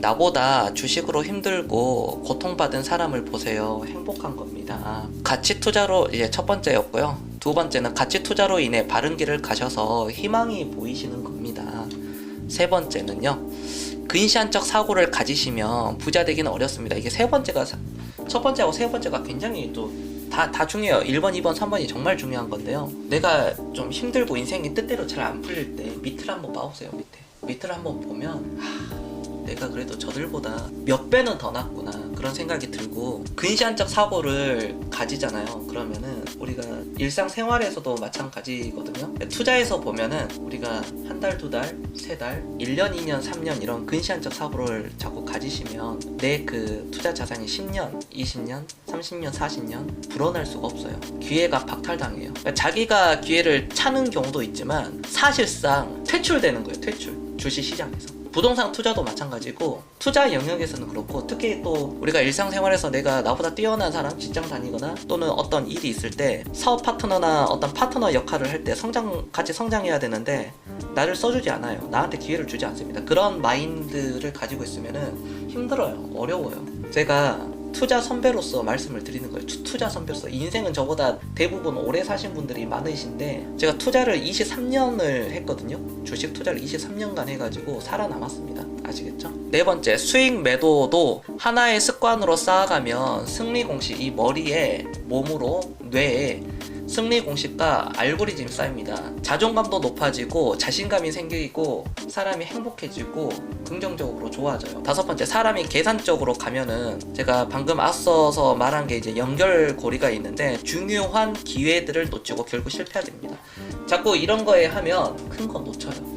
나보다 주식으로 힘들고 고통받은 사람을 보세요. 행복한 겁니다. 가치 투자로 이제 첫 번째였고요. 두 번째는 가치 투자로 인해 바른 길을 가셔서 희망이 보이시는 겁니다. 세 번째는요. 근시안적 사고를 가지시면 부자 되기는 어렵습니다. 이게 세 번째가 사- 첫 번째하고 세 번째가 굉장히 또 다, 다 중요해요. 1번, 2번, 3번이 정말 중요한 건데요. 내가 좀 힘들고 인생이 뜻대로 잘 안 풀릴 때 밑을 한번 봐보세요. 밑에. 밑을 한번 보면 하, 내가 그래도 저들보다 몇 배는 더 낫구나 그런 생각이 들고 근시안적 사고를 가지잖아요. 그러면은 우리가 일상생활에서도 마찬가지거든요. 투자에서 보면은 우리가 한 달, 두 달, 세 달, 1년, 2년, 3년 이런 근시안적 사고를 자꾸 가지시면 내 그 투자 자산이 10년, 20년, 30년, 40년 불어날 수가 없어요. 기회가 박탈당해요. 그러니까 자기가 기회를 차는 경우도 있지만 사실상 퇴출되는 거예요. 퇴출. 주식 시장에서. 부동산 투자도 마찬가지고 투자 영역에서는 그렇고 특히 또 우리가 일상생활에서 내가 나보다 뛰어난 사람 직장 다니거나 또는 어떤 일이 있을 때 사업 파트너나 어떤 파트너 역할을 할 때 성장 같이 성장해야 되는데 나를 써주지 않아요. 나한테 기회를 주지 않습니다. 그런 마인드를 가지고 있으면은 힘들어요. 어려워요. 제가 투자 선배로서 말씀을 드리는 거예요. 투, 투자 선배로서 인생은 저보다 대부분 오래 사신 분들이 많으신데 제가 투자를 23년을 했거든요. 주식 투자를 23년간 해가지고 살아남았습니다. 아시겠죠? 네 번째 수익 매도도 하나의 습관으로 쌓아가면 승리 공식 이 머리에 몸으로 뇌에 승리 공식과 알고리즘이 쌓입니다. 자존감도 높아지고 자신감이 생기고 사람이 행복해지고 긍정적으로 좋아져요. 다섯 번째 사람이 계산적으로 가면은 제가 방금 앞서서 말한 게 이제 연결고리가 있는데 중요한 기회들을 놓치고 결국 실패하게 됩니다. 자꾸 이런 거에 하면 큰건 놓쳐요.